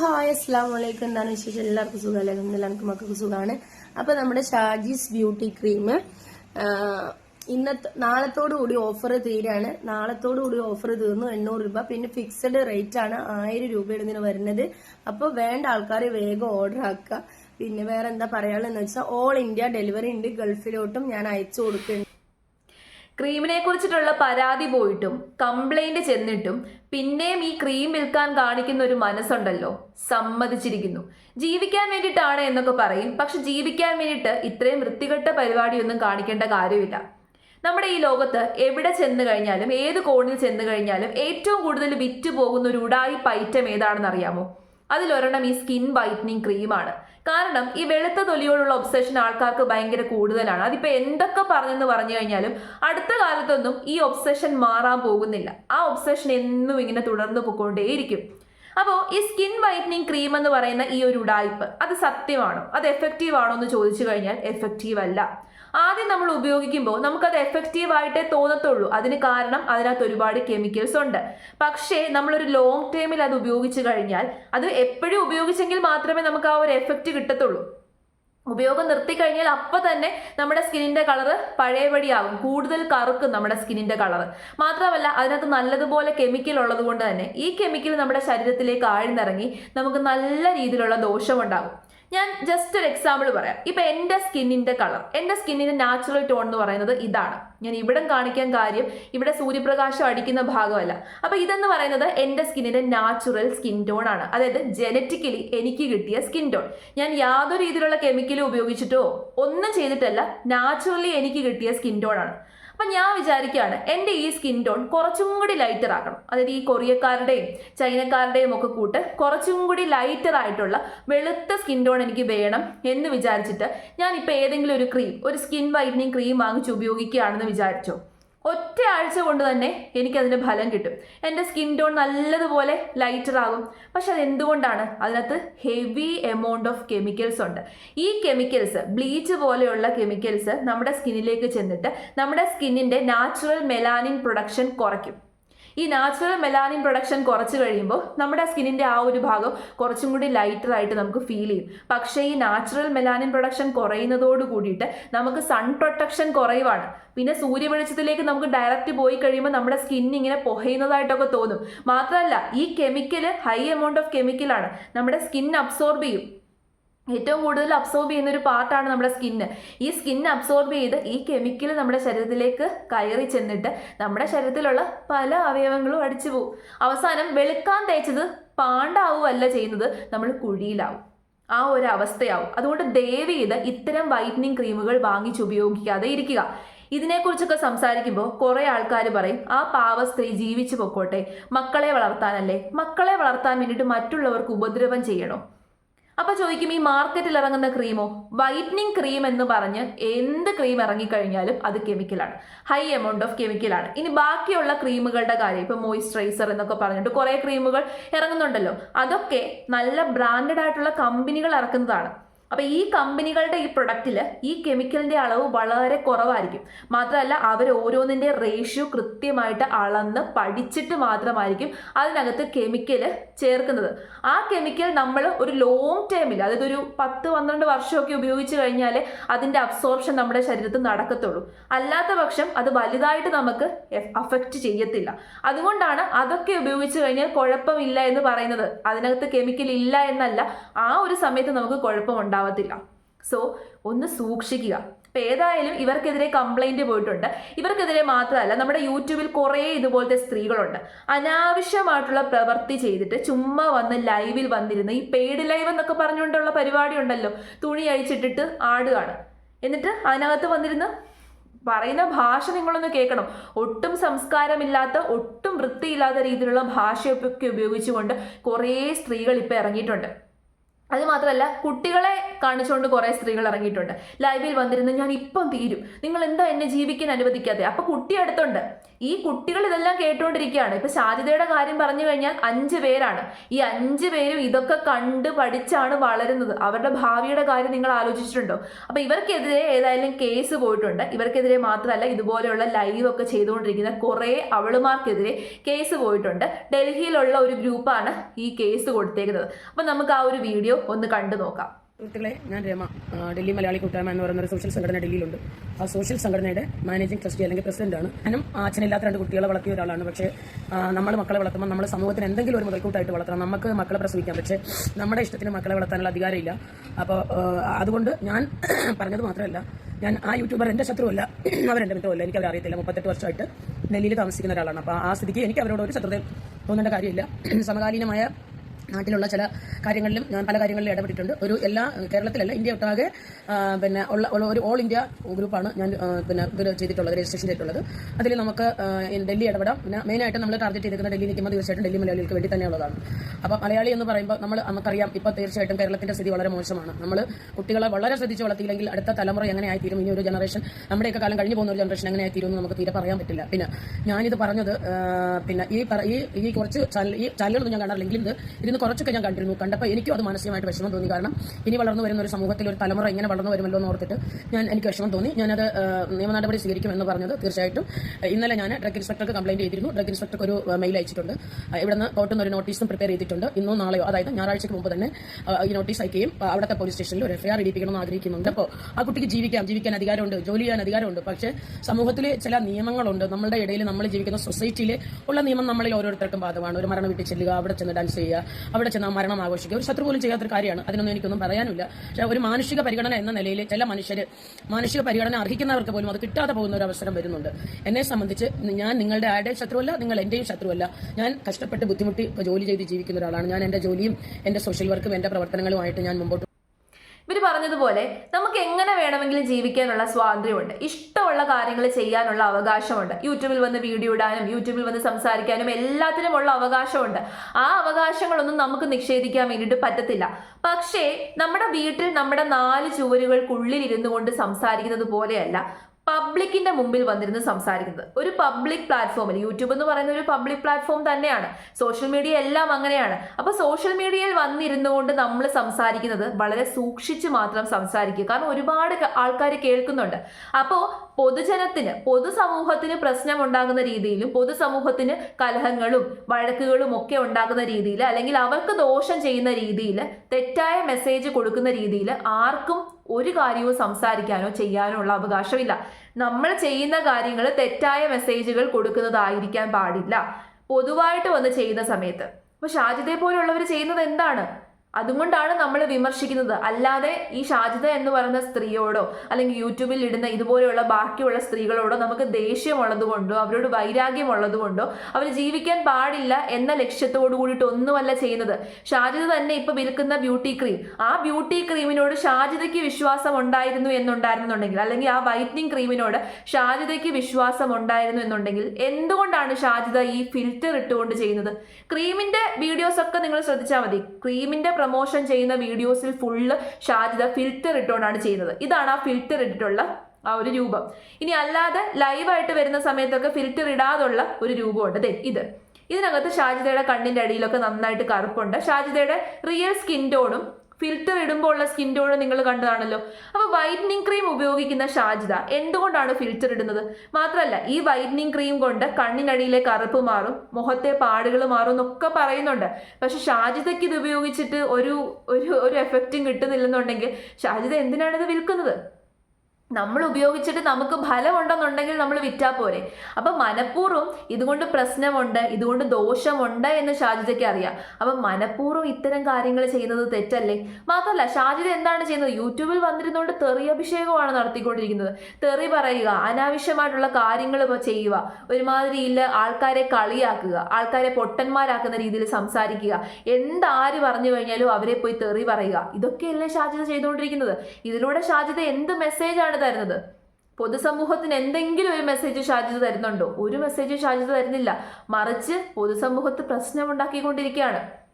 Hi അസ്സാം വലൈക്കും എന്താണ് വിശേഷം? എല്ലാവർക്കും സുഖമല്ലേ? എല്ലാവർക്കും മക്കൾക്ക് സുഖമാണ്. അപ്പൊ നമ്മുടെ ഷാജീസ് ബ്യൂട്ടി ക്രീം ഇന്നത്തെ നാളത്തോടു കൂടി ഓഫർ തീരാണ്. നാളത്തോടു കൂടി ഓഫർ തീർന്നു എണ്ണൂറ് രൂപ. പിന്നെ ഫിക്സഡ് റേറ്റ് ആണ് ആയിരം രൂപയുടെ ഇതിന് വരുന്നത്. അപ്പോൾ വേണ്ട ആൾക്കാർ വേഗം ഓർഡർ ആക്കുക. പിന്നെ വേറെ എന്താ പറയാനുള്ളതെന്ന് വെച്ചാൽ ഓൾ ഇന്ത്യ ഡെലിവറി ഉണ്ട്. ഗൾഫിലോട്ടും ഞാൻ അയച്ചു കൊടുക്കുന്നുണ്ട്. ക്രീമിനെ കുറിച്ചിട്ടുള്ള പരാതി പോയിട്ടും കംപ്ലൈന്റ് ചെന്നിട്ടും പിന്നെയും ഈ ക്രീം വിൽക്കാൻ കാണിക്കുന്ന ഒരു മനസ്സുണ്ടല്ലോ. സമ്മതിച്ചിരിക്കുന്നു. ജീവിക്കാൻ വേണ്ടിയിട്ടാണ് എന്നൊക്കെ പറയും. പക്ഷെ ജീവിക്കാൻ വേണ്ടിയിട്ട് ഇത്രയും വൃത്തികെട്ട പരിപാടിയൊന്നും കാണിക്കേണ്ട കാര്യമില്ല. നമ്മുടെ ഈ ലോകത്ത് എവിടെ ചെന്ന് കഴിഞ്ഞാലും ഏത് കോണിൽ ചെന്ന് കഴിഞ്ഞാലും ഏറ്റവും കൂടുതൽ വിറ്റ് പോകുന്ന ഒരു ഉടായിപ്പ് ഐറ്റം ഏതാണെന്ന് അറിയാമോ അതിലൊരെണ്ണം ഈ സ്കിൻ വൈറ്റനിങ് ക്രീമാണ് കാരണം ഈ വെളുത്ത തൊലിയോടുള്ള ഒബ്സഷൻ ആൾക്കാർക്ക് ഭയങ്കര കൂടുതലാണ്. അതിപ്പോ എന്തൊക്കെ പറഞ്ഞെന്ന് പറഞ്ഞു കഴിഞ്ഞാലും അടുത്ത കാലത്തൊന്നും ഈ ഒബ്സഷൻ മാറാൻ പോകുന്നില്ല. ആ ഒബ്സഷൻ എന്നും ഇങ്ങനെ തുടർന്നു പോയിക്കൊണ്ടേയിരിക്കും. അപ്പോൾ ഈ സ്കിൻ വൈറ്റനിങ് ക്രീം എന്ന് പറയുന്ന ഈ ഒരു ഉടായ്പ് അത് സത്യമാണോ? അത് എഫക്റ്റീവ് ആണോ എന്ന് ചോദിച്ചു കഴിഞ്ഞാൽ എഫക്റ്റീവ് അല്ല. ആദ്യം നമ്മൾ ഉപയോഗിക്കുമ്പോൾ നമുക്കത് എഫക്റ്റീവ് ആയിട്ടേ തോന്നത്തുള്ളൂ. അതിന് കാരണം അതിനകത്ത് ഒരുപാട് കെമിക്കൽസ് ഉണ്ട്. പക്ഷേ നമ്മളൊരു ലോങ് ടേമിൽ അത് ഉപയോഗിച്ച് കഴിഞ്ഞാൽ അത് എപ്പോഴും ഉപയോഗിച്ചെങ്കിൽ മാത്രമേ നമുക്ക് ആ ഒരു എഫക്റ്റ് കിട്ടത്തുള്ളൂ. ഉപയോഗം നിർത്തിക്കഴിഞ്ഞാൽ അപ്പോൾ തന്നെ നമ്മുടെ സ്കിന്നിന്റെ കളറ് പഴയപടിയാകും. കൂടുതൽ കറുക്കും നമ്മുടെ സ്കിന്നിന്റെ കളറ്. മാത്രമല്ല അതിനകത്ത് നല്ലതുപോലെ കെമിക്കൽ ഉള്ളത് കൊണ്ട് തന്നെ ഈ കെമിക്കൽ നമ്മുടെ ശരീരത്തിലേക്ക് ആഴ്ന്നിറങ്ങി നമുക്ക് നല്ല രീതിയിലുള്ള ദോഷമുണ്ടാകും. ഞാൻ ജസ്റ്റ് ഒരു എക്സാമ്പിൾ പറയാം. ഇപ്പൊ എന്റെ സ്കിന്നിന്റെ കളർ എന്റെ സ്കിന്നിന്റെ നാച്ചുറൽ ടോൺ എന്ന് പറയുന്നത് ഇതാണ്. ഞാൻ ഇവിടം കാണിക്കാൻ കാര്യം ഇവിടെ സൂര്യപ്രകാശം അടിക്കുന്ന ഭാഗമല്ല. അപ്പൊ ഇതെന്ന് പറയുന്നത് എന്റെ സ്കിന്നിന്റെ നാച്ചുറൽ സ്കിൻ ടോൺ ആണ്. അതായത് ജനറ്റിക്കലി എനിക്ക് കിട്ടിയ സ്കിൻ ടോൺ ഞാൻ യാതൊരു രീതിയിലുള്ള കെമിക്കലും ഉപയോഗിച്ചിട്ടോ ഒന്നും ചെയ്തിട്ടല്ല നാച്ചുറലി എനിക്ക് കിട്ടിയ സ്കിൻ ടോൺ ആണ്. അപ്പം ഞാൻ വിചാരിക്കുകയാണ് എന്റെ ഈ സ്കിൻ ടോൺ കുറച്ചും കൂടി ലൈറ്റർ ആക്കണം. അതായത് ഈ കൊറിയക്കാരുടെയും ചൈനക്കാരുടെയും ഒക്കെ കൂട്ട് കുറച്ചും കൂടി ലൈറ്റർ ആയിട്ടുള്ള വെളുത്ത സ്കിൻ ടോൺ എനിക്ക് വേണം എന്ന് വിചാരിച്ചിട്ട് ഞാൻ ഇപ്പോൾ ഏതെങ്കിലും ഒരു ക്രീം ഒരു സ്കിൻ വൈറ്റനിങ് ക്രീം വാങ്ങിച്ച് ഉപയോഗിക്കുകയാണെന്ന് വിചാരിച്ചോ? ഒറ്റ ആഴ്ച കൊണ്ട് തന്നെ എനിക്കതിന്റെ ഫലം കിട്ടും. എന്റെ സ്കിൻ ടോൺ നല്ലതുപോലെ ലൈറ്റർ ആകും. പക്ഷെ അതെന്തുകൊണ്ടാണ്? അതിനകത്ത് ഹെവി എമൗണ്ട് ഓഫ് കെമിക്കൽസ് ഉണ്ട്. ഈ കെമിക്കൽസ് ബ്ലീച്ച് പോലെയുള്ള കെമിക്കൽസ് നമ്മുടെ സ്കിന്നിലേക്ക് ചെന്നിട്ട് നമ്മുടെ സ്കിന്നിന്റെ നാച്ചുറൽ മെലാനിൻ പ്രൊഡക്ഷൻ കുറയ്ക്കും. ഈ നാച്ചുറൽ മെലാനിൻ പ്രൊഡക്ഷൻ കുറച്ച് കഴിയുമ്പോൾ നമ്മുടെ സ്കിന്നിന്റെ ആ ഒരു ഭാഗം കുറച്ചും കൂടി ലൈറ്റർ ആയിട്ട് നമുക്ക് ഫീൽ ചെയ്യും. പക്ഷേ ഈ നാച്ചുറൽ മെലാനിൻ പ്രൊഡക്ഷൻ കുറയുന്നതോട് കൂടിയിട്ട് നമുക്ക് സൺ പ്രൊട്ടക്ഷൻ കുറയുവാണ് പിന്നെ സൂര്യവെളിച്ചത്തിലേക്ക് നമുക്ക് ഡയറക്റ്റ് പോയി കഴിയുമ്പോൾ നമ്മുടെ സ്കിൻ ഇങ്ങനെ പൊഹയുന്നതായിട്ടൊക്കെ തോന്നും. മാത്രമല്ല ഈ കെമിക്കൽ ഹൈ എമൗണ്ട് ഓഫ് കെമിക്കലാണ് നമ്മുടെ സ്കിൻ അബ്സോർബ് ചെയ്യും. ഏറ്റവും കൂടുതൽ അബ്സോർബ് ചെയ്യുന്ന ഒരു പാർട്ടാണ് നമ്മുടെ സ്കിന്ന് ഈ സ്കിന്ന് അബ്സോർബ് ചെയ്ത് ഈ കെമിക്കൽ നമ്മുടെ ശരീരത്തിലേക്ക് കയറി ചെന്നിട്ട് നമ്മുടെ ശരീരത്തിലുള്ള പല അവയവങ്ങളും അടിച്ചു പോകും. അവസാനം വെളുക്കാൻ തേച്ചത് പാണ്ടാവുമല്ല ചെയ്യുന്നത് നമ്മൾ കുഴിയിലാവും. ആ ഒരു അവസ്ഥയാവും. അതുകൊണ്ട് ദയവ് ചെയ്ത് ഇത്തരം വൈറ്റനിങ് ക്രീമുകൾ വാങ്ങിച്ച് ഉപയോഗിക്കാതെ ഇരിക്കുക. ഇതിനെക്കുറിച്ചൊക്കെ സംസാരിക്കുമ്പോൾ കുറേ ആൾക്കാർ പറയും ആ പാവ സ്ത്രീ ജീവിച്ചു പൊക്കോട്ടെ. മക്കളെ വളർത്താനല്ലേ? മക്കളെ വളർത്താൻ വേണ്ടിയിട്ട് മറ്റുള്ളവർക്ക് ഉപദ്രവം ചെയ്യണോ? അപ്പൊ ചോദിക്കും ഈ മാർക്കറ്റിൽ ഇറങ്ങുന്ന ക്രീമോ വൈറ്റനിങ് ക്രീം എന്ന് പറഞ്ഞ് എന്ത് ക്രീം ഇറങ്ങിക്കഴിഞ്ഞാലും അത് കെമിക്കലാണ് ഹൈ എമൗണ്ട് ഓഫ് കെമിക്കലാണ് ഇനി ബാക്കിയുള്ള ക്രീമുകളുടെ കാര്യം ഇപ്പൊ മോയിസ്ചറൈസർ എന്നൊക്കെ പറഞ്ഞിട്ട് കുറെ ക്രീമുകൾ ഇറങ്ങുന്നുണ്ടല്ലോ. അതൊക്കെ നല്ല ബ്രാൻഡഡ് ആയിട്ടുള്ള കമ്പനികൾ ഇറക്കുന്നതാണ്. അപ്പൊ ഈ കമ്പനികളുടെ ഈ പ്രൊഡക്റ്റിൽ ഈ കെമിക്കലിന്റെ അളവ് വളരെ കുറവായിരിക്കും. മാത്രമല്ല അവർ ഓരോന്നിന്റെ റേഷ്യോ കൃത്യമായിട്ട് അളന്ന് പഠിച്ചിട്ട് മാത്രമായിരിക്കും അതിനകത്ത് കെമിക്കൽ ചേർക്കുന്നത്. ആ കെമിക്കൽ നമ്മൾ ഒരു ലോങ് ടൈമിൽ അതായത് ഒരു പത്ത് പന്ത്രണ്ട് വർഷമൊക്കെ ഉപയോഗിച്ച് കഴിഞ്ഞാൽ അതിന്റെ അബ്സോർപ്ഷൻ നമ്മുടെ ശരീരത്തിൽ നടക്കത്തുള്ളൂ. അല്ലാത്ത പക്ഷം അത് വലുതായിട്ട് നമുക്ക് അഫക്റ്റ് ചെയ്യത്തില്ല. അതുകൊണ്ടാണ് അതൊക്കെ ഉപയോഗിച്ച് കഴിഞ്ഞാൽ കുഴപ്പമില്ല എന്ന് പറയുന്നത്. അതിനകത്ത് കെമിക്കൽ ഇല്ല എന്നല്ല. ആ ഒരു സമയത്ത് നമുക്ക് കുഴപ്പമുണ്ടാവും ഉണ്ടാവത്തില്ല. സോ ഒന്ന് സൂക്ഷിക്കുക. ഇപ്പം ഏതായാലും ഇവർക്കെതിരെ കംപ്ലൈന്റ് പോയിട്ടുണ്ട്. ഇവർക്കെതിരെ മാത്രമല്ല നമ്മുടെ യൂട്യൂബിൽ കുറേ ഇതുപോലത്തെ സ്ത്രീകളുണ്ട്. അനാവശ്യമായിട്ടുള്ള പ്രവൃത്തി ചെയ്തിട്ട് ചുമ്മാ വന്ന് ലൈവിൽ വന്നിരുന്ന് ഈ പെയ്ഡ് ലൈവ് എന്നൊക്കെ പറഞ്ഞുകൊണ്ടുള്ള പരിപാടി ഉണ്ടല്ലോ തുണി അഴിച്ചിട്ടിട്ട് ആടുകയാണ്. എന്നിട്ട് അതിനകത്ത് വന്നിരുന്ന് പറയുന്ന ഭാഷ നിങ്ങളൊന്ന് കേൾക്കണം. ഒട്ടും സംസ്കാരമില്ലാത്ത ഒട്ടും വൃത്തിയില്ലാത്ത രീതിയിലുള്ള ഭാഷയൊക്കെ ഉപയോഗിച്ചുകൊണ്ട് കുറേ സ്ത്രീകൾ ഇപ്പോൾ ഇറങ്ങിയിട്ടുണ്ട്. അത് മാത്രമല്ല കുട്ടികളെ കാണിച്ചുകൊണ്ട് കുറേ സ്ത്രീകൾ ഇറങ്ങിയിട്ടുണ്ട്. ലൈവിൽ വന്നിരുന്ന് ഞാൻ ഇപ്പം തീരും. നിങ്ങൾ എന്താ എന്നെ ജീവിക്കാൻ അനുവദിക്കാതെ അപ്പൊ കുട്ടി അടുത്തുണ്ട്. ഈ കുട്ടികൾ ഇതെല്ലാം കേട്ടുകൊണ്ടിരിക്കുകയാണ് ഇപ്പൊ സാധ്യതയുടെ കാര്യം പറഞ്ഞു കഴിഞ്ഞാൽ അഞ്ച് പേരാണ്. ഈ അഞ്ച് പേരും ഇതൊക്കെ കണ്ട് പഠിച്ചാണ് വളരുന്നത്. അവരുടെ ഭാവിയുടെ കാര്യം നിങ്ങൾ ആലോചിച്ചിട്ടുണ്ടോ? അപ്പൊ ഇവർക്കെതിരെ ഏതായാലും കേസ് പോയിട്ടുണ്ട്. ഇവർക്കെതിരെ മാത്രമല്ല ഇതുപോലെയുള്ള ലൈവ് ഒക്കെ ചെയ്തുകൊണ്ടിരിക്കുന്ന കുറേ അവളുമാർക്കെതിരെ കേസ് പോയിട്ടുണ്ട്. ഡൽഹിയിലുള്ള ഒരു ഗ്രൂപ്പാണ് ഈ കേസ് കൊടുത്തേക്കുന്നത്. അപ്പൊ നമുക്ക് ആ ഒരു വീഡിയോ ഒന്ന് കണ്ടു നോക്കാം. സുഹൃത്തുക്കളെ ഞാൻ രമ. ഡൽഹി മലയാളി കൂട്ടായ്മ എന്ന് പറയുന്ന ഒരു സോഷ്യൽ സംഘടന ഡൽഹിയിലുണ്ട്. ആ സോഷ്യൽ സംഘടനയുടെ മാനേജിംഗ് ട്രസ്റ്റി അല്ലെങ്കിൽ പ്രസിഡന്റാണ് ഞാനും അച്ഛനില്ലാത്ത രണ്ട് കുട്ടികളെ വളർത്തിയ ഒരാളാണ്. പക്ഷേ നമ്മൾ മക്കളെ വളർത്തുമ്പോൾ നമ്മൾ സമൂഹത്തിന് എന്തെങ്കിലും ഒരു മുതൽക്കൂട്ടായിട്ട് വളർത്തണം. നമുക്ക് മക്കളെ പ്രസവിക്കാം. പക്ഷേ നമ്മുടെ ഇഷ്ടത്തിന് മക്കളെ വളർത്താനുള്ള അധികാരമില്ല. അപ്പോൾ അതുകൊണ്ട് ഞാൻ പറഞ്ഞത് മാത്രമല്ല ഞാൻ ആ യൂട്യൂബർ എന്റെ ശത്രുവല്ല. അവരെന്റെ മിത്രമല്ല. എനിക്ക് അവരെ അറിയത്തില്ല. മുപ്പത്തെട്ട് വർഷമായിട്ട് ഡൽഹിയിൽ താമസിക്കുന്ന ഒരാളാണ്. അപ്പോൾ ആ സ്ഥിതിക്ക് എനിക്ക് അവരോട് ഒരു ശത്രുത തോന്നേണ്ട കാര്യമില്ല. സമകാലീനമായ നാട്ടിലുള്ള ചില കാര്യങ്ങളിലും ഞാൻ പല കാര്യങ്ങളിലും ഇടപെട്ടിട്ടുണ്ട്. ഒരു എല്ലാ കേരളത്തിലല്ല ഇന്ത്യ ഒട്ടാകെ പിന്നെ ഉള്ള ഒരു ഓൾ ഇന്ത്യ ഗ്രൂപ്പാണ് ഞാൻ പിന്നെ ഇത് ചെയ്തിട്ടുള്ളത് രജിസ്ട്രേഷൻ ചെയ്തിട്ടുള്ളത്. അതിൽ നമുക്ക് ഡൽഹി ഇടപെടാം. പിന്നെ മെയിനായിട്ട് നമ്മൾ ടാർഗറ്റ് ചെയ്തിരിക്കുന്ന ഡൽഹി നിൽക്കുമ്പോൾ തീർച്ചയായിട്ടും ഡൽഹി മലയാളികൾക്ക് വേണ്ടി തന്നെയുള്ളതാണ്. അപ്പോൾ മലയാളി എന്ന് പറയുമ്പോൾ നമ്മൾ നമുക്കറിയാം ഇപ്പോൾ തീർച്ചയായിട്ടും കേരളത്തിന്റെ സ്ഥിതി വളരെ മോശമാണ്. നമ്മൾ കുട്ടികളെ വളരെ ശ്രദ്ധിച്ച് വളർത്തിയില്ലെങ്കിൽ അടുത്ത തലമുറ എങ്ങനെ ആയിത്തീരും? ഇനി ഒരു ജനറേഷൻ നമ്മുടെയൊക്കെ കാലം കഴിഞ്ഞു പോകുന്ന ഒരു ജനറേഷൻ എങ്ങനെ ആയിത്തീരും എന്ന് നമുക്ക് തീരെ പറയാൻ പറ്റില്ല. പിന്നെ ഞാനിത് പറഞ്ഞത് പിന്നെ ഈ ഈ കുറച്ച് ചാനൽ ഈ ഞാൻ കാണാറില്ലെങ്കിലും ഇത് ഇതിന് കുറച്ചൊക്കെ ഞാൻ കണ്ടിരുന്നു. കണ്ടപ്പോൾ എനിക്കും അത് മാനസികമായിട്ട് വിഷമം തോന്നി. കാരണം ഇനി വളർന്നു വരുന്ന ഒരു സമൂഹത്തിൽ ഒരു തലമുറ ഇങ്ങനെ വളർന്നു വരുമല്ലോ എന്ന് ഓർത്തിട്ട് ഞാൻ എനിക്ക് വിഷമം തോന്നി. ഞാനത് നിയമ നടപടി സ്വീകരിക്കുമെന്ന് പറഞ്ഞത് തീർച്ചയായിട്ടും. ഇന്നലെ ഞാൻ ഡ്രഗ് ഇൻസ്പെക്ടർക്ക് കംപ്ലൈന്റ് ചെയ്തിരുന്നു. ഡ്രഗ് ഇൻസ്പെക്ടർക്ക് ഒരു മെയിൽ അയച്ചിട്ടുണ്ട്. ഇവിടുന്ന് കോർട്ടിൽ ഒരു നോട്ടീസും പ്രിപ്പയർ ചെയ്തിട്ടുണ്ട്. ഇന്നോ നാളെയോ അതായത് ഞായറാഴ്ചയ്ക്ക് മുമ്പ് തന്നെ ഈ നോട്ടീസ് അയക്കുകയും അവിടുത്തെ പോലീസ് സ്റ്റേഷനിൽ ഒരു എഫ്ഐആർ ഇടിപ്പിക്കണമെന്ന് ആഗ്രഹിക്കുന്നുണ്ട്. അപ്പോൾ ആ കുട്ടിക്ക് ജീവിക്കാം ജീവിക്കാൻ അധികാരമുണ്ട് ജോലി ചെയ്യാൻ അധികാരമുണ്ട്. പക്ഷേ സമൂഹത്തിൽ ചില നിയമങ്ങളുണ്ട്. നമ്മുടെ ഇടയിൽ നമ്മൾ ജീവിക്കുന്ന സൊസൈറ്റിയിൽ ഉള്ള നിയമം നമ്മളിൽ ഓരോരുത്തർക്കും ബാധകമാണ്. ഒരു മരണം വീട്ടിൽ ചെല്ലുക അവിടെ ചെന്ന് ഡാൻസ് ചെയ്യുക അവിടെ ചെന്ന് മരണം ആഘോഷിക്കുക. ഒരു ശത്രു പോലും ചെയ്യാത്തൊരു കാര്യമാണ്. അതിനൊന്നും എനിക്കൊന്നും പറയാനില്ല. പക്ഷേ ഒരു മാനുഷിക പരിഗണന എന്ന നിലയിൽ ചില മനുഷ്യർ മാനുഷിക പരിഗണന അർഹിക്കുന്നവർക്ക് പോലും അത് കിട്ടാതെ പോകുന്ന ഒരു അവസരം വരുന്നുണ്ട്. എന്നെ സംബന്ധിച്ച് ഞാൻ നിങ്ങളുടെ ആരുടെയും ശത്രുവല്ല നിങ്ങൾ എന്റെയും ശത്രുവല്ല. ഞാൻ കഷ്ടപ്പെട്ട് ബുദ്ധിമുട്ടി ജോലി ചെയ്ത് ജീവിക്കുന്ന ഒരാളാണ്. ഞാൻ എന്റെ ജോലിയും എന്റെ സോഷ്യൽ വർക്കും എന്റെ പ്രവർത്തനങ്ങളുമായിട്ട് ഞാൻ മുമ്പോട്ട് ഇവർ പറഞ്ഞതുപോലെ നമുക്ക് എങ്ങനെ വേണമെങ്കിലും ജീവിക്കാനുള്ള സ്വാതന്ത്ര്യമുണ്ട്. ഇഷ്ടമുള്ള കാര്യങ്ങൾ ചെയ്യാനുള്ള അവകാശമുണ്ട്. യൂട്യൂബിൽ വന്ന് വീഡിയോ ഇടാനും യൂട്യൂബിൽ വന്ന് സംസാരിക്കാനും എല്ലാത്തിനുമുള്ള അവകാശമുണ്ട്. ആ അവകാശങ്ങളൊന്നും നമുക്ക് നിഷേധിക്കാൻ വേണ്ടിയിട്ട് പറ്റത്തില്ല. പക്ഷേ നമ്മുടെ വീട്ടിൽ നമ്മുടെ നാല് ചുവരുകൾക്കുള്ളിൽ ഇരുന്നു കൊണ്ട് സംസാരിക്കുന്നത് പോലെയല്ല. പബ്ലിക്കിന്റെ മുമ്പിൽ വന്നിരുന്ന് സംസാരിക്കുന്നത്. ഒരു പബ്ലിക് പ്ലാറ്റ്ഫോമിൽ യൂട്യൂബ് എന്ന് പറയുന്ന ഒരു പബ്ലിക് പ്ലാറ്റ്ഫോം തന്നെയാണ്. സോഷ്യൽ മീഡിയ എല്ലാം അങ്ങനെയാണ്. അപ്പൊ സോഷ്യൽ മീഡിയയിൽ വന്നിരുന്നു കൊണ്ട് നമ്മൾ സംസാരിക്കുന്നത് വളരെ സൂക്ഷിച്ച് മാത്രം സംസാരിക്കുക. കാരണം ഒരുപാട് ആൾക്കാർ കേൾക്കുന്നുണ്ട്. അപ്പോൾ പൊതുജനത്തിന് പൊതുസമൂഹത്തിന് പ്രശ്നം ഉണ്ടാകുന്ന രീതിയിലും പൊതുസമൂഹത്തിന് കലഹങ്ങളും വഴക്കുകളും ഒക്കെ ഉണ്ടാകുന്ന രീതിയിൽ അല്ലെങ്കിൽ അവർക്ക് ദോഷം ചെയ്യുന്ന രീതിയിൽ തെറ്റായ മെസ്സേജ് കൊടുക്കുന്ന രീതിയിൽ ആർക്കും ഒരു കാര്യവും സംസാരിക്കാനോ ചെയ്യാനോ ഉള്ള അവകാശമില്ല. നമ്മൾ ചെയ്യുന്ന കാര്യങ്ങൾ തെറ്റായ മെസ്സേജുകൾ കൊടുക്കുന്നതായിരിക്കാൻ പാടില്ല. പൊതുവായിട്ട് വന്ന് ചെയ്യുന്ന സമയത്ത്. അപ്പോൾ ഷാജിതെ പോലുള്ളവർ ചെയ്യുന്നത് എന്താണ്? അതുകൊണ്ടാണ് നമ്മൾ വിമർശിക്കുന്നത്. അല്ലാതെ ഈ ഷാജിത എന്ന് പറയുന്ന സ്ത്രീയോടോ അല്ലെങ്കിൽ യൂട്യൂബിൽ ഇടുന്ന ഇതുപോലെയുള്ള ബാക്കിയുള്ള സ്ത്രീകളോടോ നമുക്ക് ദേഷ്യമുള്ളത് കൊണ്ടോ അവരോട് വൈരാഗ്യമുള്ളത് കൊണ്ടോ അവർ ജീവിക്കാൻ പാടില്ല എന്ന ലക്ഷ്യത്തോടു കൂടിയിട്ട് ഒന്നുമല്ല ചെയ്യുന്നത്. ഷാജിത തന്നെ ഇപ്പൊ വിൽക്കുന്ന ബ്യൂട്ടി ക്രീം. ആ ബ്യൂട്ടി ക്രീമിനോട് ഷാജിതയ്ക്ക് വിശ്വാസം ഉണ്ടായിരുന്നു എന്നുണ്ടായിരുന്നുണ്ടെങ്കിൽ അല്ലെങ്കിൽ ആ വൈറ്റനിങ് ക്രീമിനോട് ഷാജിതയ്ക്ക് വിശ്വാസം ഉണ്ടായിരുന്നു എന്നുണ്ടെങ്കിൽ എന്തുകൊണ്ടാണ് ഷാജിത ഈ ഫിൽറ്റർ ഇട്ടുകൊണ്ട് ചെയ്യുന്നത്? ക്രീമിന്റെ വീഡിയോസ് ഒക്കെ നിങ്ങൾ ശ്രദ്ധിച്ചാൽ മതി. ക്രീമിന്റെ പ്രൊമോഷൻ ചെയ്യുന്ന വീഡിയോസിൽ ഫുള്ള് ഷാജിദ ഫിൽറ്റർ ഇട്ടുകൊണ്ടാണ് ചെയ്യുന്നത്. ഇതാണ് ആ ഫിൽറ്റർ ഇട്ടിട്ടുള്ള ആ ഒരു രൂപം. ഇനി അല്ലാതെ ലൈവായിട്ട് വരുന്ന സമയത്തൊക്കെ ഫിൽറ്റർ ഇടാതുള്ള ഒരു രൂപമുണ്ട്. ദേ ഇത്. ഇതിനകത്ത് ഷാജിദയുടെ കണ്ണിന്റെ അടിയിലൊക്കെ നന്നായിട്ട് കറുപ്പുണ്ട്. ഷാജിദയുടെ റിയൽ സ്കിൻ ടോണും ഫിൽറ്റർ ഇടുമ്പോൾ ഉള്ള സ്കിൻ ടോൺ നിങ്ങൾ കണ്ടതാണല്ലോ. അപ്പോൾ വൈറ്റനിങ് ക്രീം ഉപയോഗിക്കുന്ന ഷാജിദ എന്തുകൊണ്ടാണ് ഫിൽറ്റർ ഇടുന്നത്? മാത്രമല്ല ഈ വൈറ്റനിങ് ക്രീം കൊണ്ട് കണ്ണിനടിയിലെ കറുപ്പ് മാറും മുഖത്തെ പാടുകൾ മാറും എന്നൊക്കെ പറയുന്നുണ്ട്. പക്ഷെ ഷാജിദയ്ക്ക് ഇത് ഉപയോഗിച്ചിട്ട് ഒരു ഒരു ഒരു എഫക്റ്റും കിട്ടുന്നില്ലെന്നുണ്ടെങ്കിൽ ഷാജിദ ഇത് വിൽക്കുന്നത്? നമ്മൾ ഉപയോഗിച്ചിട്ട് നമുക്ക് ഫലമുണ്ടെന്നുണ്ടെങ്കിൽ നമ്മൾ വിറ്റാ പോരെ. അപ്പൊ മനഃപൂർവം ഇതുകൊണ്ട് പ്രശ്നമുണ്ട് ഇതുകൊണ്ട് ദോഷമുണ്ട് എന്ന് ഷാജിതയ്ക്ക് അറിയാം. അപ്പൊ മനഃപൂർവം ഇത്തരം കാര്യങ്ങൾ ചെയ്യുന്നത് തെറ്റല്ലേ? മാത്രമല്ല ഷാജിത എന്താണ് ചെയ്യുന്നത്? യൂട്യൂബിൽ വന്നിരുന്നുകൊണ്ട് തെറി അഭിഷേകമാണ് നടത്തിക്കൊണ്ടിരിക്കുന്നത്. തെറി പറയുക അനാവശ്യമായിട്ടുള്ള കാര്യങ്ങൾ ചെയ്യുക ഒരുമാതിരി ഇല്ല ആൾക്കാരെ കളിയാക്കുക ആൾക്കാരെ പൊട്ടന്മാരാക്കുന്ന രീതിയിൽ സംസാരിക്കുക എന്താര് പറഞ്ഞു കഴിഞ്ഞാലും അവരെ പോയി തെറി പറയുക. ഇതൊക്കെയല്ലേ ഷാജിത ചെയ്തുകൊണ്ടിരിക്കുന്നത്. ഇതിലൂടെ ഷാജിത എന്ത് മെസ്സേജാണ് തരുന്നത്. പൊതുസമൂഹത്തിന് എന്തെങ്കിലും ഒരു മെസ്സേജ് ഷാജിദ് തരുന്നുണ്ടോ? ഒരു മെസ്സേജ് ഷാജിദ് തരുന്നില്ല. മറിച്ച് പൊതുസമൂഹത്ത് പ്രശ്നമുണ്ടാക്കിക്കൊണ്ടിരിക്കുകയാണ്.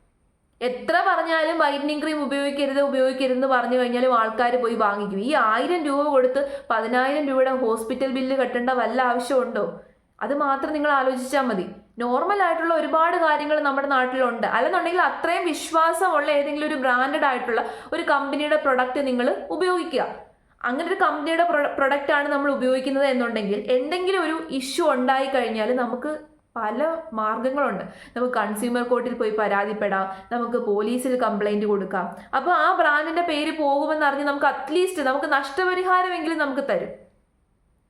എത്ര പറഞ്ഞാലും വൈറ്റനിങ് ക്രീം ഉപയോഗിക്കരുത് ഉപയോഗിക്കരുത് എന്ന് പറഞ്ഞു കഴിഞ്ഞാലും ആൾക്കാർ പോയി വാങ്ങിക്കും. ഈ ആയിരം രൂപ കൊടുത്ത് പതിനായിരം രൂപയുടെ ഹോസ്പിറ്റൽ ബില്ല് കെട്ടേണ്ട വല്ല ആവശ്യമുണ്ടോ? അത് മാത്രം നിങ്ങൾ ആലോചിച്ചാൽ മതി. നോർമൽ ആയിട്ടുള്ള ഒരുപാട് കാര്യങ്ങൾ നമ്മുടെ നാട്ടിലുണ്ട്. അല്ലെന്നുണ്ടെങ്കിൽ അത്രയും വിശ്വാസമുള്ള ഏതെങ്കിലും ഒരു ബ്രാൻഡഡ് ആയിട്ടുള്ള ഒരു കമ്പനിയുടെ പ്രൊഡക്റ്റ് നിങ്ങൾ ഉപയോഗിക്കുക. അങ്ങനെ ഒരു കമ്പനിയുടെ പ്രൊഡക്റ്റ് ആണ് നമ്മൾ ഉപയോഗിക്കുന്നത് എന്നുണ്ടെങ്കിൽ എന്തെങ്കിലും ഒരു ഇഷ്യൂ ഉണ്ടായി കഴിഞ്ഞാൽ നമുക്ക് പല മാർഗങ്ങളുണ്ട്. നമുക്ക് കൺസ്യൂമർ കോർട്ടിൽ പോയി പരാതിപ്പെടാം. നമുക്ക് പോലീസിൽ കംപ്ലൈന്റ് കൊടുക്കാം. അപ്പോൾ ആ ബ്രാൻഡിന്റെ പേര് പോകുമെന്ന് അറിഞ്ഞ് നമുക്ക് അറ്റ്ലീസ്റ്റ് നമുക്ക് നഷ്ടപരിഹാരമെങ്കിലും നമുക്ക് തരും.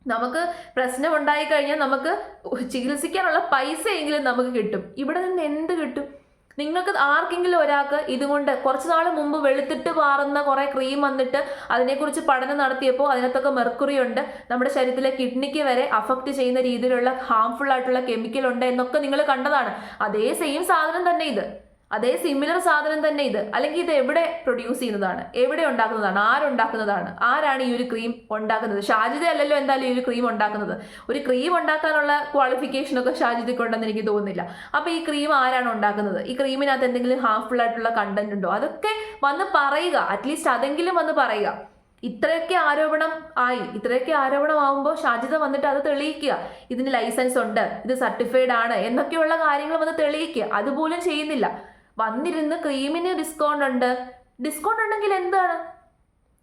നമുക്ക് പ്രശ്നം ഉണ്ടായി കഴിഞ്ഞാൽ നമുക്ക് ചികിത്സിക്കാനുള്ള പൈസയെങ്കിലും നമുക്ക് കിട്ടും. ഇവിടെ നിന്ന് എന്ത് കിട്ടും? നിങ്ങൾക്ക് ആർക്കെങ്കിലും ഒരാൾക്ക് ഇതുകൊണ്ട് കുറച്ച് നാൾ മുമ്പ് വെളുത്തിട്ട് പാറുന്ന കുറേ ക്രീം വന്നിട്ട് അതിനെക്കുറിച്ച് പഠനം നടത്തിയപ്പോൾ അതിനകത്തൊക്കെ മെർക്കുറി ഉണ്ട്. നമ്മുടെ ശരീരത്തിലെ കിഡ്നിക്ക് വരെ അഫക്റ്റ് ചെയ്യുന്ന രീതിയിലുള്ള ഹാംഫുൾ ആയിട്ടുള്ള കെമിക്കൽ ഉണ്ട് എന്നൊക്കെ നിങ്ങൾ കണ്ടതാണ്. അതേ സെയിം സാധനം തന്നെ ഇത്. അതേ സിമിലർ സാധനം തന്നെ ഇത്. അല്ലെങ്കിൽ ഇത് എവിടെ പ്രൊഡ്യൂസ് ചെയ്യുന്നതാണ്? എവിടെ ഉണ്ടാക്കുന്നതാണ്? ആരുണ്ടാക്കുന്നതാണ് ആരാണ് ഈ ഒരു ക്രീം ഉണ്ടാക്കുന്നത്? ഷാജിദ അല്ലല്ലോ എന്തായാലും ഈ ഒരു ക്രീം ഉണ്ടാക്കുന്നത്. ഒരു ക്രീം ഉണ്ടാക്കാനുള്ള ക്വാളിഫിക്കേഷനൊക്കെ ഒക്കെ ഷാജിദയ്ക്ക് ഉണ്ടെന്ന് എനിക്ക് തോന്നുന്നില്ല. അപ്പൊ ഈ ക്രീം ആരാണ് ഉണ്ടാക്കുന്നത്? ഈ ക്രീമിനകത്ത് എന്തെങ്കിലും ഹാർംഫുൾ ആയിട്ടുള്ള കണ്ടന്റ് ഉണ്ടോ? അതൊക്കെ വന്ന് പറയുക. അറ്റ്ലീസ്റ്റ് അതെങ്കിലും വന്ന് പറയുക. ഇത്രയൊക്കെ ആരോപണം ആയി. ഇത്രയൊക്കെ ആരോപണം ആവുമ്പോൾ ഷാജിദ വന്നിട്ട് അത് തെളിയിക്കുക. ഇതിന് ലൈസൻസ് ഉണ്ട്. ഇത് സർട്ടിഫൈഡ് ആണ്. എന്നൊക്കെയുള്ള കാര്യങ്ങൾ വന്ന് തെളിയിക്കുക. അതുപോലും ചെയ്യുന്നില്ല. വന്നിരുന്ന് ക്രീമിന് ഡിസ്കൗണ്ട് ഉണ്ട്. ഡിസ്കൗണ്ട് ഉണ്ടെങ്കിൽ എന്താണ്?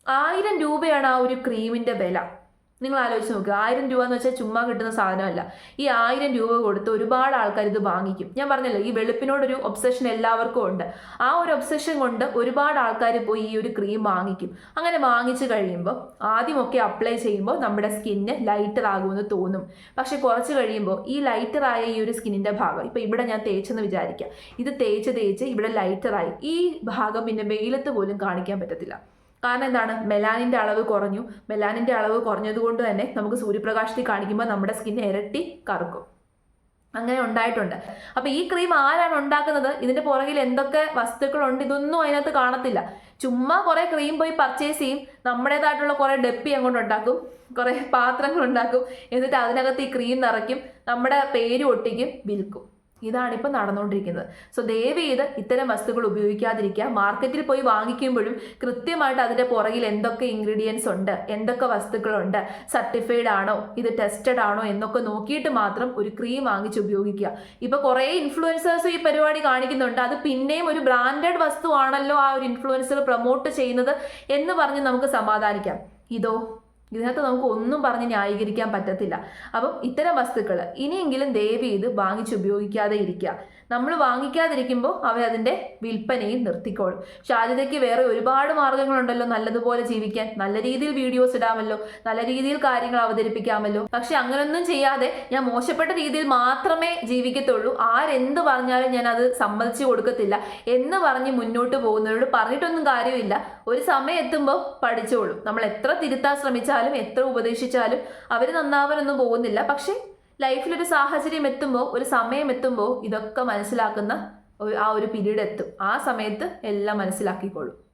ആയിരം രൂപയാണ് ആ ഒരു ക്രീമിന്റെ വില. നിങ്ങൾ ആലോചിച്ച് നോക്കുക ആയിരം രൂപ എന്ന് വെച്ചാൽ ചുമ്മാ കിട്ടുന്ന സാധനമല്ല. ഈ ആയിരം രൂപ കൊടുത്ത് ഒരുപാട് ആൾക്കാർ ഇത് വാങ്ങിക്കും. ഞാൻ പറഞ്ഞല്ലോ ഈ വെളുപ്പിനോടൊരു ഒബ്സഷൻ എല്ലാവർക്കും ഉണ്ട്. ആ ഒരു ഒബ്സഷൻ കൊണ്ട് ഒരുപാട് ആൾക്കാർ പോയി ഈ ഒരു ക്രീം വാങ്ങിക്കും. അങ്ങനെ വാങ്ങിച്ചു കഴിയുമ്പോൾ ആദ്യമൊക്കെ അപ്ലൈ ചെയ്യുമ്പോൾ നമ്മുടെ സ്കിന്ന് ലൈറ്റർ ആകുമെന്ന് തോന്നും. പക്ഷെ കുറച്ച് കഴിയുമ്പോൾ ഈ ലൈറ്ററായ ഈ ഒരു സ്കിന്നിന്റെ ഭാഗം ഇപ്പോൾ ഇവിടെ ഞാൻ തേച്ചെന്ന് വിചാരിക്കാം. ഇത് തേച്ച് തേച്ച് ഇവിടെ ലൈറ്ററായി ഈ ഭാഗം പിന്നെ വെയിലത്ത് പോലും കാണിക്കാൻ പറ്റത്തില്ല. കാരണം എന്താണ്? മെലാനിന്റെ അളവ് കുറഞ്ഞു. മെലാനിന്റെ അളവ് കുറഞ്ഞതുകൊണ്ട് തന്നെ നമുക്ക് സൂര്യപ്രകാശത്തിൽ കാണിക്കുമ്പോൾ നമ്മുടെ സ്കിൻ ഇരട്ടി കറുക്കും. അങ്ങനെ ഉണ്ടായിട്ടുണ്ട്. അപ്പോൾ ഈ ക്രീം ആരാണ് ഉണ്ടാക്കുന്നത്? ഇതിന്റെ പുറകിൽ എന്തൊക്കെ വസ്തുക്കളുണ്ട്? ഇതൊന്നും അതിനകത്ത് കാണത്തില്ല. ചുമ്മാ കുറേ ക്രീം പോയി പർച്ചേസ് ചെയ്യും. നമ്മുടേതായിട്ടുള്ള കുറേ ഡെപ്പി അങ്ങോട്ട് ഉണ്ടാക്കും. കുറെ പാത്രങ്ങൾ ഉണ്ടാക്കും. എന്നിട്ട് അതിനകത്ത് ഈ ക്രീം നിറയ്ക്കും. നമ്മുടെ പേര് ഒട്ടിക്കും. വിൽക്കും. ഇതാണിപ്പോൾ നടന്നുകൊണ്ടിരിക്കുന്നത്. സോ ദയവ് ചെയ്ത് ഇത്തരം വസ്തുക്കൾ ഉപയോഗിക്കാതിരിക്കുക. മാർക്കറ്റിൽ പോയി വാങ്ങിക്കുമ്പോഴും കൃത്യമായിട്ട് അതിന്റെ പുറകിൽ എന്തൊക്കെ ഇൻഗ്രീഡിയൻസ് ഉണ്ട് എന്തൊക്കെ വസ്തുക്കളുണ്ട് സർട്ടിഫൈഡ് ആണോ ഇത് ടെസ്റ്റഡ് ആണോ എന്നൊക്കെ നോക്കിയിട്ട് മാത്രം ഒരു ക്രീം വാങ്ങിച്ച് ഉപയോഗിക്കുക. ഇപ്പോൾ കുറേ ഇൻഫ്ലുവൻസേഴ്സ് ഈ പരിപാടി കാണിക്കുന്നുണ്ട്. അത് പിന്നെയും ഒരു ബ്രാൻഡഡ് വസ്തുവാണല്ലോ ആ ഒരു ഇൻഫ്ലുവൻസർ പ്രൊമോട്ട് ചെയ്യുന്നത് എന്ന് പറഞ്ഞ് നമുക്ക് സമാധാനിക്കാം. ഇതോ? ഇതിനകത്ത് നമുക്ക് ഒന്നും പറഞ്ഞ് ന്യായീകരിക്കാൻ പറ്റത്തില്ല. അപ്പം ഇത്തരം വസ്തുക്കൾ ഇനിയെങ്കിലും ദയവ് ചെയ്ത് വാങ്ങിച്ച് ഉപയോഗിക്കാതെ ഇരിക്കുക. നമ്മൾ വാങ്ങിക്കാതിരിക്കുമ്പോൾ അവരതിന്റെ വിൽപ്പനയും നിർത്തിക്കോളും. ഷാജിദയ്ക്ക് വേറെ ഒരുപാട് മാർഗങ്ങളുണ്ടല്ലോ നല്ലതുപോലെ ജീവിക്കാൻ. നല്ല രീതിയിൽ വീഡിയോസ് ഇടാമല്ലോ. നല്ല രീതിയിൽ കാര്യങ്ങൾ അവതരിപ്പിക്കാമല്ലോ. പക്ഷെ അങ്ങനൊന്നും ചെയ്യാതെ ഞാൻ മോശപ്പെട്ട രീതിയിൽ മാത്രമേ ജീവിക്കത്തുള്ളൂ. ആരെന്ത് പറഞ്ഞാലും ഞാൻ അത് സമ്മതിച്ചു കൊടുക്കത്തില്ല. എന്ന് പറഞ്ഞ് മുന്നോട്ട് പോകുന്നവരോട് പറഞ്ഞിട്ടൊന്നും കാര്യമില്ല. ഒരു സമയം എത്തുമ്പോൾ പഠിച്ചോളും. നമ്മൾ എത്ര തിരുത്താൻ ശ്രമിച്ചാലും എത്ര ഉപദേശിച്ചാലും അവർ നന്നാവാനൊന്നും പോകുന്നില്ല. പക്ഷെ ലൈഫിലൊരു സാഹചര്യം എത്തുമ്പോൾ ഒരു സമയം എത്തുമ്പോൾ ഇതൊക്കെ മനസ്സിലാക്കുന്ന ആ ഒരു പീരീഡ് എത്തും. ആ സമയത്ത് എല്ലാം മനസ്സിലാക്കിക്കോളും.